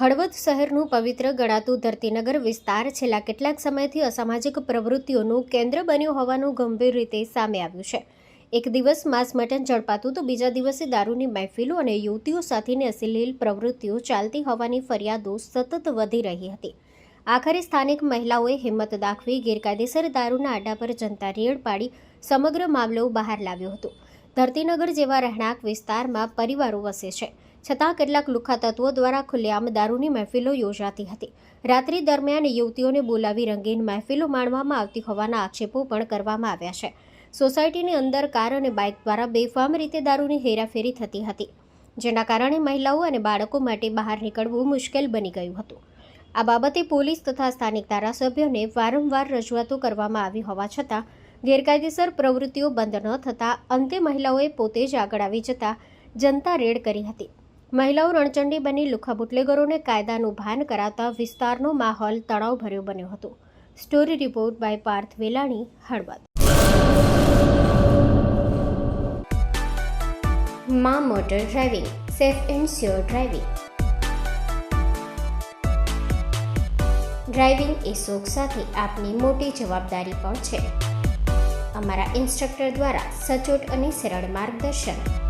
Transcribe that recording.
હળવદ શહેરનું પવિત્ર ગણાતું ધરતીનગર વિસ્તાર છેલ્લા કેટલાક સમયથી અસામાજિક પ્રવૃત્તિઓનું કેન્દ્ર બન્યું હોવાનું ગંભીર રીતે સામે આવ્યું છે. એક દિવસ માંસ મટન ઝડપાતું તો બીજા દિવસે દારૂની મહેફિલો અને યુવતીઓ સાથેની અશ્લીલ પ્રવૃત્તિઓ ચાલતી હોવાની ફરિયાદો સતત વધી રહી હતી. આખરે સ્થાનિક મહિલાઓએ હિંમત દાખવી ગેરકાયદેસર દારૂના આડા પર જનતા રેડ પાડી સમગ્ર મામલો બહાર લાવ્યો હતો. ધરતીનગર જેવા રહેણાંક વિસ્તારમાં પરિવારો વસે છે. છતાં કેટલાક લુખા તત્વો દ્વારા ખુલ્લેઆમ દારૂની મહેફિલો યોજાતી હતી. રાત્રિ દરમિયાન યુવતીઓને બોલાવી રંગીન મહેફિલો માણવામાં આવતી હોવાના આક્ષેપો પણ કરવામાં આવ્યા છે. સોસાયટીની અંદર કાર અને બાઇક દ્વારા બેફામ રીતે દારૂની હેરાફેરી થતી હતી, જેના કારણે મહિલાઓ અને બાળકો માટે બહાર નીકળવું મુશ્કેલ બની ગયું હતું. આ બાબતે પોલીસ તથા સ્થાનિક ધારાસભ્યોને વારંવાર રજૂઆતો કરવામાં આવી હોવા છતાં, ગેરકાયદેસર પ્રવૃત્તિઓ બંધ ન થતાં અંતે મહિલાઓએ પોતે જ આગળ આવી જતા જનતા રેડ કરી હતી. મહિલાઓ રણચંડી બની લુખા બુટલેગરોને કાયદાનું ભાન કરાવતા વિસ્તારનો માહોલ તણાવભર્યો બન્યો હતો. Story report by Parth Velani, Halvad. મા motor driving, safe and sure driving. Driving એ શોખ સાથે આપની મોટી જવાબદારી પણ છે. અમારા ઇન્સ્ટ્રક્ટર દ્વારા સચોટ અને સરળ માર્ગદર્શન.